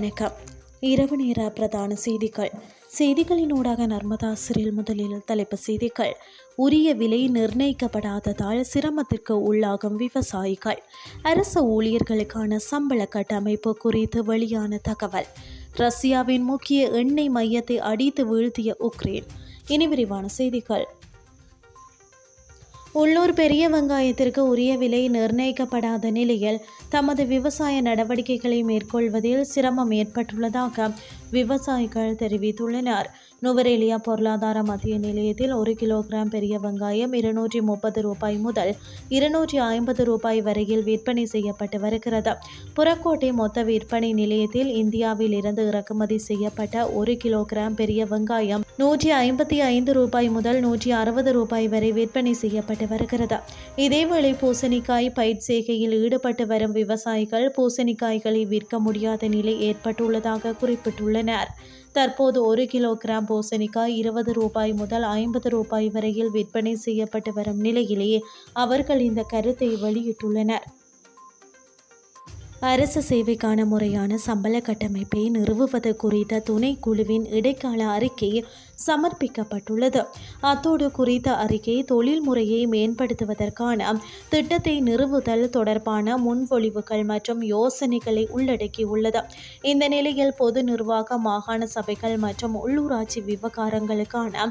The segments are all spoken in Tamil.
வணக்கம். இரவு நேர பிரதான செய்திகள். செய்திகளினூடாக நர்மதா சிறில் முதலில் தலைப்பு செய்திகள். உரிய விலை நிர்ணயிக்கப்படாததால் சிரமத்திற்கு உள்ளாகும் விவசாயிகள். அரசு ஊழியர்களுக்கான சம்பள கட்டமைப்பு குறித்து வெளியான தகவல். ரஷ்யாவின் முக்கிய எண்ணெய் மையத்தை அடித்து வீழ்த்திய உக்ரைன். இனி விரிவான செய்திகள். உள்ளூர் பெரிய வெங்காயத்திற்கு உரிய விலை நிர்ணயிக்கப்படாத நிலையில் தமது விவசாய நடவடிக்கைகளை மேற்கொள்வதில் சிரமம் ஏற்பட்டுள்ளதாக விவசாயிகள் தெரிவித்துள்ளனர். நுவரேலியா பொருளாதார மத்திய நிலையத்தில் ஒரு கிலோகிராம் பெரிய வெங்காயம் இருநூற்றி முப்பது ரூபாய் முதல் இருநூற்றி ஐம்பது ரூபாய் வரையில் விற்பனை செய்யப்பட்டு வருகிறது. புறக்கோட்டை மொத்த விற்பனை நிலையத்தில் இந்தியாவில் இருந்து இறக்குமதி செய்யப்பட்ட ஒரு கிலோகிராம் பெரிய வெங்காயம் நூற்றி ஐம்பத்தி ஐந்து ரூபாய் முதல் நூற்றி அறுபது ரூபாய் வரை விற்பனை செய்யப்பட்டு வருகிறது. இதேவேளை பூசணிக்காய் பயிர் செய்கையில் ஈடுபட்டு வரும் விவசாயிகள் பூசணிக்காய்களை விற்க முடியாத நிலை ஏற்பட்டுள்ளதாக குறிப்பிட்டுள்ளனர். தற்போது ஒரு கிலோகிராம் பூசணிக்காய் இருபது ரூபாய் முதல் ஐம்பது ரூபாய் வரையில் விற்பனை செய்யப்பட்டு வரும் நிலையிலேயே அவர்கள் இந்த கருத்தை வெளியிட்டுள்ளனர். அரசு சேவைக்கான முறையான சம்பள கட்டமைப்பை நிறுவுவது குறித்த துணைக்குழுவின் இடைக்கால அறிக்கை சமர்ப்பிக்கப்பட்டுள்ளது. அத்தோடு குறித்த அறிக்கை தொழில் முறையை மேம்படுத்துவதற்கான திட்டத்தை நிறுவுதல் தொடர்பான முன்மொழிவுகள் மற்றும் யோசனைகளை உள்ளடக்கியுள்ளது. இந்த நிலையில் பொது நிர்வாக மாகாண சபைகள் மற்றும் உள்ளூராட்சி விவகாரங்களுக்கான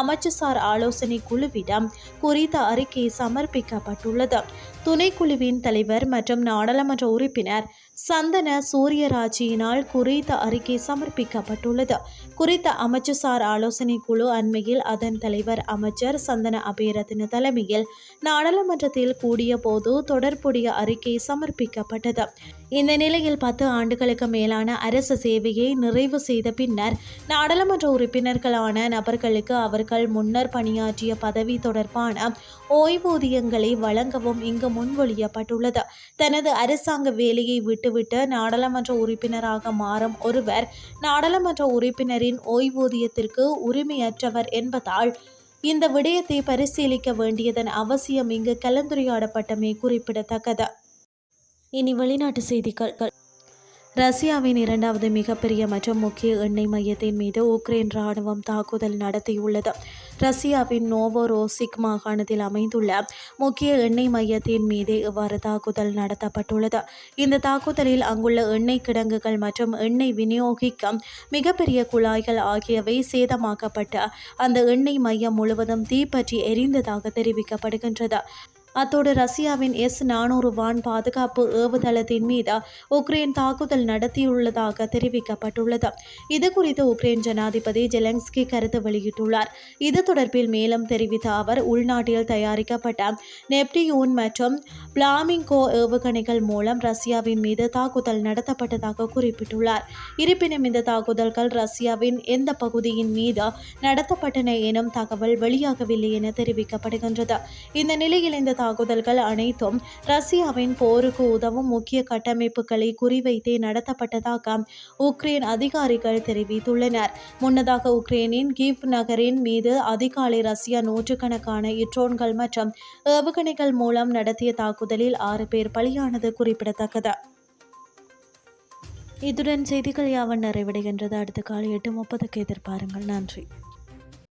அமைச்சுசார் ஆலோசனை குழுவிடம் குறித்த அறிக்கை சமர்ப்பிக்கப்பட்டுள்ளது. துணைக்குழுவின் தலைவர் மற்றும் நாடாளுமன்ற உறுப்பினர் கூறினார் சந்தன சூரியராஜியினால் குறித்த அறிக்கை சமர்ப்பிக்கப்பட்டுள்ளது. குறித்த அமைச்சுசார் ஆலோசனை குழு அண்மையில் அதன் தலைவர் அமைச்சர் சந்தன அபேரத்தின தலைமையில் நாடாளுமன்றத்தில் கூடிய போது தொடர்புடைய அறிக்கை சமர்ப்பிக்கப்பட்டது. இந்த நிலையில் பத்து ஆண்டுகளுக்கு மேலான அரசு சேவையை நிறைவு செய்த பின்னர் நாடாளுமன்ற உறுப்பினர்களான நபர்களுக்கு அவர்கள் முன்னர் பணியாற்றிய பதவி தொடர்பான ஓய்வூதியங்களை வழங்கவும் இங்கு முன்மொழியப்பட்டுள்ளது. தனது அரசாங்க வேலையை விட்டு விட்டுவிட்டு நாடாளுமன்ற உறுப்பினராக மாறும் ஒருவர் நாடாளுமன்ற உறுப்பினரின் ஓய்வூதியத்திற்கு உரிமையற்றவர் என்பதால் இந்த விடயத்தை பரிசீலிக்க வேண்டியதன் அவசியம் இங்கு கலந்துரையாடப்பட்டமை குறிப்பிடத்தக்கது. இனி வெளிநாட்டு செய்திகள். ரஷ்யாவின் இரண்டாவது மிகப்பெரிய மற்றும் முக்கிய எண்ணெய் மையத்தின் மீது உக்ரைன் ராணுவம் தாக்குதல் நடத்தியுள்ளது. ரஷ்யாவின் நோவோரோசிக் மாகாணத்தில் அமைந்துள்ள முக்கிய எண்ணெய் மையத்தின் மீது இவ்வாறு தாக்குதல் நடத்தப்பட்டுள்ளது. இந்த தாக்குதலில் அங்குள்ள எண்ணெய் கிடங்குகள் மற்றும் எண்ணெய் விநியோகிக்கும் மிகப்பெரிய குழாய்கள் ஆகியவை சேதமாக்கப்பட்டு அந்த எண்ணெய் மையம் முழுவதும் தீப்பற்றி எரிந்ததாக தெரிவிக்கப்படுகின்றது. அத்தோடு ரஷ்யாவின் எஸ் நானூறு வான் பாதுகாப்பு ஏவுதளத்தின் மீது உக்ரைன் தாக்குதல் நடத்தியுள்ளதாக தெரிவிக்கப்பட்டுள்ளது. இது குறித்து உக்ரைன் ஜனாதிபதி ஜெலன்ஸ்கி கருத்து வெளியிட்டுள்ளார். இது தொடர்பில் மேலும் தெரிவித்த அவர் உள்நாட்டில் தயாரிக்கப்பட்ட நெப்டியூன் மற்றும் பிளாமிங்கோ ஏவுகணைகள் மூலம் ரஷ்யாவின் மீது தாக்குதல் நடத்தப்பட்டதாக குறிப்பிட்டுள்ளார். இருப்பினும் இந்த தாக்குதல்கள் ரஷ்யாவின் எந்த பகுதியின் மீது நடத்தப்பட்டன எனும் தகவல் வெளியாகவில்லை என தெரிவிக்கப்படுகின்றது. இந்த நிலையில் இந்த தாக்குதல்கள் அனைத்தும் ரஷ்யாவின் போருக்கு உதவும் முக்கிய கட்டமைப்புகளை குறிவைத்தே நடத்தப்பட்டதாக உக்ரைன் அதிகாரிகள் தெரிவித்துள்ளனர். முன்னதாக உக்ரைனின் கிவ் நகரின் மீது அதிகாலை ரஷ்யா நூற்றுக்கணக்கான இட்ரோன்கள் மற்றும் ஏவுகணைகள் மூலம் நடத்திய தாக்குதலில் ஆறு பேர் பலியானது குறிப்பிடத்தக்கது. இத்துடன் செய்திகள் யாவன் நிறைவடைகின்றது. அடுத்த காலை எட்டு முப்பதுக்கு எதிர்பாருங்கள். நன்றி.